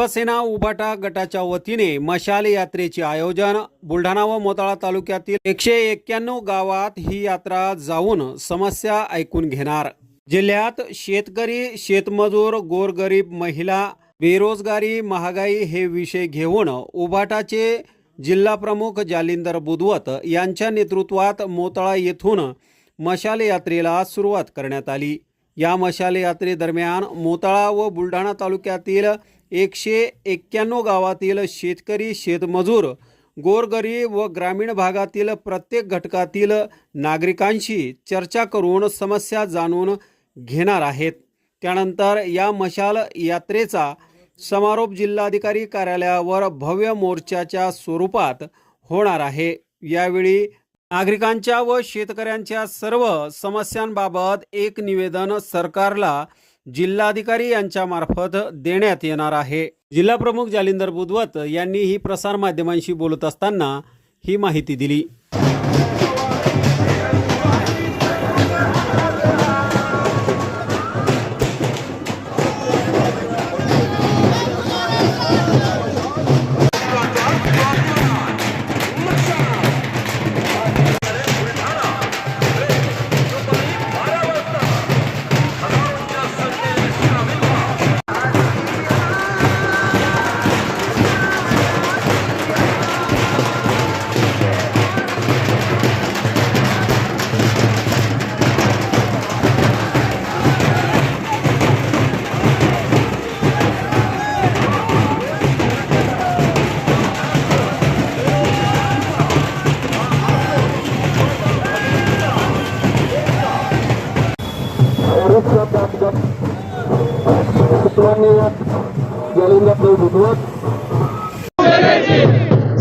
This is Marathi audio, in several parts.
शिवसेना उभाटा गटाच्या वतीने मशाल यात्रेचे आयोजन बुलढाणा व मोताळा तालुक्यातील एकशे एक्क्याण्णव गावात ही यात्रा जाऊन समस्या ऐकून घेणार. जिल्ह्यात शेतकरी शेतमजूर गोरगरीब महिला बेरोजगारी महागाई हे विषय घेऊन उभाटाचे जिल्हा प्रमुख जालिंदर बुधवत यांच्या नेतृत्वात मोताळा येथून मशाल यात्रेला सुरुवात करण्यात आली. या मशाल यात्रेदरम्यान मोताळा व बुलढाणा तालुक्यातील एकशे एक्क्याण्णव गावातील शेतकरी शेतमजूर गोरगरीब व ग्रामीण भागातील प्रत्येक घटकातील नागरिकांशी चर्चा करून समस्या जाणून घेणार आहेत. त्यानंतर या मशाल यात्रेचा समारोप जिल्हाधिकारी कार्यालयावर भव्य मोर्चाच्या स्वरूपात होणार आहे. यावेळी नागरिकांच्या व शेतकऱ्यांच्या सर्व समस्यांबाबत एक निवेदन सरकारला जिल्हाधिकारी यांच्या मार्फत देण्यात येणार आहे. जिल्हाप्रमुख जालिंदर बुधवत यांनी ही प्रसारमाध्यमांशी बोलत असताना ही माहिती दिली.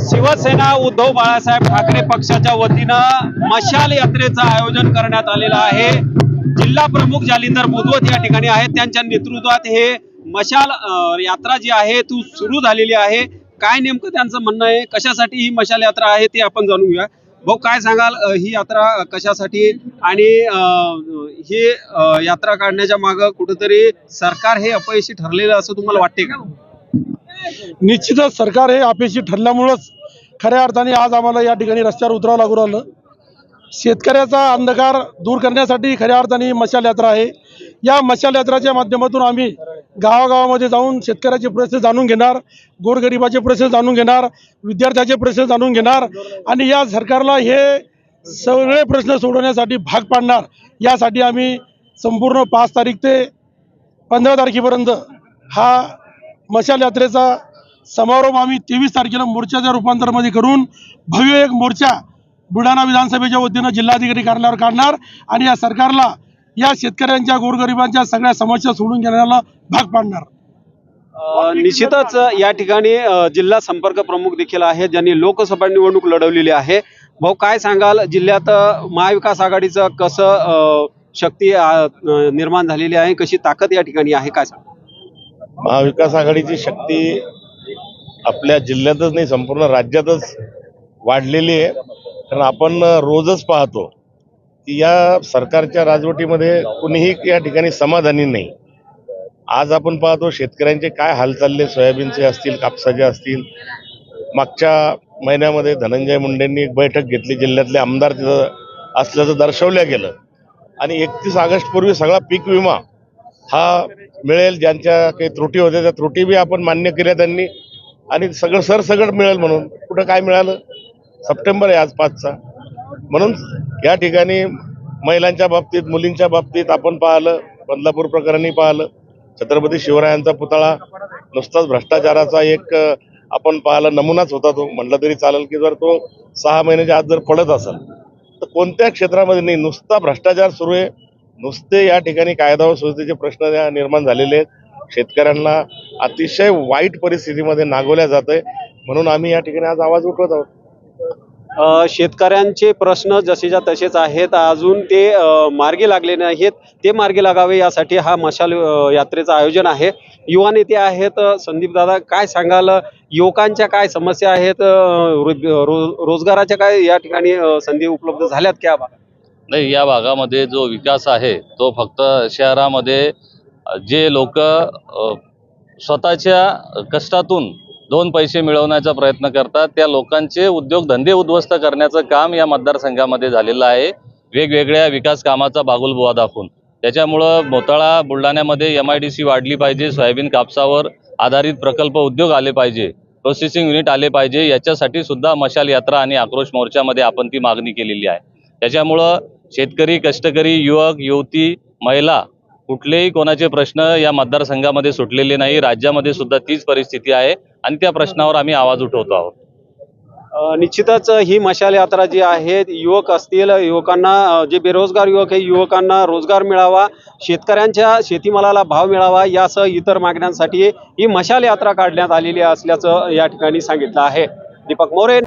शिवसेना उद्धव बाळासाहेब ठाकरे पक्षाच्या वतीनं मशाल यात्रेचं आयोजन करण्यात आलेलं आहे. जिल्हा प्रमुख जालिंदर बुधवत या ठिकाणी आहेत. त्यांच्या नेतृत्वात हे मशाल यात्रा जी आहे ती सुरू झालेली आहे. काय नेमकं त्यांचं म्हणणं आहे? कशासाठी ही मशाल यात्रा आहे ते आपण जाणून घेऊया. भाऊ काय सांगाल ही यात्रा कशासाठी आणि अं, ही यात्रा काढण्याच्या माग कुठेतरी सरकार हे अपयशी ठरलेलं असं तुम्हाला वाटते का? निश्चितच सरकार हे अपयशी ठरल्यामुळंच खऱ्या अर्थाने आज आम्हाला या ठिकाणी रस्त्यावर उतरावं लागू राहिलं. शेतकऱ्याचा अंधकार दूर करण्यासाठी खऱ्या अर्थाने मशाल यात्रा आहे. या मशाल यात्राच्या माध्यमातून आम्ही गावागावामध्ये जाऊन शेतकऱ्याचे प्रश्न जाणून घेणार गोरगरिबाचे प्रश्न जाणून घेणार विद्यार्थ्याचे प्रश्न जाणून घेणार आणि या सरकारला हे सगळे प्रश्न सोडवण्यासाठी भाग पाडणार यासाठी आम्ही संपूर्ण पाच तारीख ते पंधरा तारखेपर्यंत हा मशाल यात्रेचा समारोप आम्ही तेवीस तारखेला मोर्चाच्या रूपांतरमध्ये करून भव्य एक मोर्चा बुलढाणा विधानसभेच्या वतीनं जिल्हाधिकारी कार्यालयावर काढणार आणि या सरकारला या शेतकऱ्यांच्या गोरगरिबांच्या सगळ्या समस्या सोडून घेण्याला भाग पाडणार. निश्चितच या ठिकाणी जिल्हा संपर्क प्रमुख देखील आहेत ज्यांनी लोकसभा निवडणूक लढवलेली आहे. भाऊ काय सांगाल? जिल्ह्यात महाविकास आघाडीचं कसं अ, शक्ती निर्माण झालेली आहे? कशी ताकद या ठिकाणी आहे? काय सांगा महाविकास आघाडीची शक्ती आपल्या जिल्ह्यातच नाही संपूर्ण राज्यातच वाढलेली आहे. कारण आपण रोजच पाहतो की या सरकारच्या राजवटीमध्ये कुणीही या ठिकाणी समाधानी नाही. आज आपण पाहतो शेतकऱ्यांचे काय हाल चालले सोयाबीनचे असतील कापसाचे असतील. मागच्या महिन्यामध्ये धनंजय मुंडेंनी एक बैठक घेतली जिल्ह्यातले आमदार तिथं असल्याचं दर्शवल्या गेलं. आणि एकतीस ऑगस्ट पूर्वी सगळा पीक विमा हा मिळेल ज्यांच्या काही त्रुटी होत्या त्या त्रुटी बी आपण मान्य केल्या त्यांनी. आणि सगळं सरसगट मिळेल म्हणून. कुठं काय मिळालं? सप्टेंबर आहे आज पाचचा. म्हणून या ठिकाणी महिलांच्या बाबतीत मुलींच्या बाबतीत आपण पाहिलं बदलापूर प्रकरणी पाहिलं छत्रपती शिवरायांचा पुतळा नुसताच भ्रष्टाचाराचा एक आपण पाहिला नमुनाच होता तो. म्हटलं तरी चालेल की जर तो सहा महिन्याच्या आत जर पडत असेल तर कोणत्या क्षेत्रामध्ये नाही? नुसता भ्रष्टाचार सुरू आहे. नुसते या ठिकाणी कायदा व सुव्यवस्थेचे प्रश्न निर्माण झालेले आहेत. शेतकऱ्यांना अतिशय वाईट परिस्थितीमध्ये नागवल्या जात आहे म्हणून आम्ही या ठिकाणी आज आवाज उठवत आहोत. शेतकऱ्यांचे प्रश्न जसेच्या तसेच आहेत. अजून ते मार्गी लागले नाहीत. ते मार्गी लागावे यासाठी हा मशाल यात्रेचं आयोजन आहे. युवा नेते आहेत. संदीपदादा संदीप दादा काय सांगाल? युवकांच्या काय समस्या आहेत? रो- रोजगाराच्या काय या ठिकाणी संधी उपलब्ध झाल्यात क्या नाही या भागामध्ये जो विकास आहे तो फक्त शहरामध्ये जे लोक स्वतःच्या कष्टातून दोन पैसे मिळवण्याचा प्रयत्न करतात. त्या लोकांचे उद्योगधंदे उद्ध्वस्त करण्याचं काम या मतदारसंघामध्ये झालेलं आहे. वेगवेगळ्या विकास कामाचा बागुलबुवा दाखवून. त्याच्यामुळं मोताळा बुलढाण्यामध्ये एम आय डी सी वाढली पाहिजे सोयाबीन कापसावर आधारित प्रकल्प उद्योग आले पाहिजे प्रोसेसिंग युनिट आले पाहिजे याच्यासाठी सुद्धा मशाल यात्रा आणि आक्रोश मोर्चामध्ये आपण ती मागणी केलेली आहे. त्याच्यामुळं शेतकरी कष्टकरी युवक युवती महिला कुठलेही कोणाचे प्रश्न या मतदारसंघामध्ये सुटलेले नाही. राज्यामध्ये सुद्धा तीच परिस्थिती आहे. आणि त्या प्रश्नावर आम्ही आवाज उठवतो आहोत. निश्चितच ही मशाल यात्रा जी आहे युवक असतील युवकांना जे बेरोजगार युवक आहे युवकांना रोजगार मिळावा शेतकऱ्यांच्या शेतीमालाला भाव मिळावा यासह इतर मागण्यांसाठी ही मशाल यात्रा काढण्यात आलेली असल्याचं या ठिकाणी सांगितलं आहे. दीपक मोरे